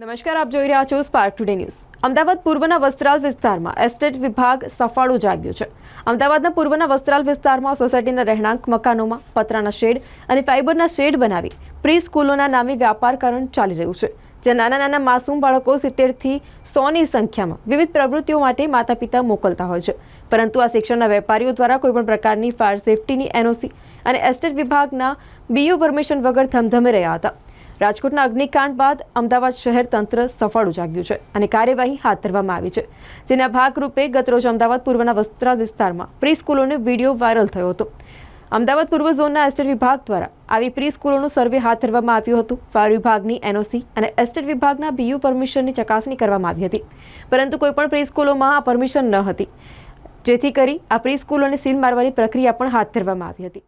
નમસ્કાર, આપ જોઈ રહ્યા છો સ્પાર્ક ટુડે ન્યૂઝ અમદાવાદ પૂર્વના વસ્ત્રાલ વિસ્તારમાં એસ્ટેટ વિભાગ સફાળું જાગ્યું છે. અમદાવાદના પૂર્વના વસ્ત્રાલ વિસ્તારમાં સોસાયટીના રહેણાંક મકાનોમાં પતરાના શેડ અને ફાઇબરના શેડ બનાવી પ્રી સ્કૂલોના નામે વ્યાપારકરણ ચાલી રહ્યું છે. જ્યાં નાના નાના માસૂમ બાળકો સિત્તેરથી સોની સંખ્યામાં વિવિધ પ્રવૃત્તિઓ માટે માતા પિતા મોકલતા હોય છે. પરંતુ આ શિક્ષણના વેપારીઓ દ્વારા કોઈપણ પ્રકારની ફાયર સેફટીની એનઓસી અને એસ્ટેટ વિભાગના બીયુ પરમિશન વગર ધમધમી રહ્યા હતા. રાજકોટના અગ્નિકાંડ બાદ અમદાવાદ શહેર તંત્ર સફળ ઉજાગ્યું છે અને કાર્યવાહી હાથ ધરવામાં આવી છે. જેના ભાગરૂપે ગતરોજ અમદાવાદ પૂર્વના વસ્ત્રા વિસ્તારમાં પ્રી સ્કૂલોનો વીડિયો વાયરલ થયો હતો. અમદાવાદ પૂર્વ ઝોનના એસ્ટેટ વિભાગ દ્વારા આવી પ્રી સ્કૂલોનું સર્વે હાથ ધરવામાં આવ્યું હતું. ફાયર વિભાગની એનઓસી અને એસ્ટેટ વિભાગના બીયુ પરમિશનની ચકાસણી કરવામાં આવી હતી. પરંતુ કોઈપણ પ્રી સ્કૂલોમાં આ પરમિશન ન હતી. જેથી કરી આ પ્રી સ્કૂલોને સીલ મારવાની પ્રક્રિયા પણ હાથ ધરવામાં આવી હતી.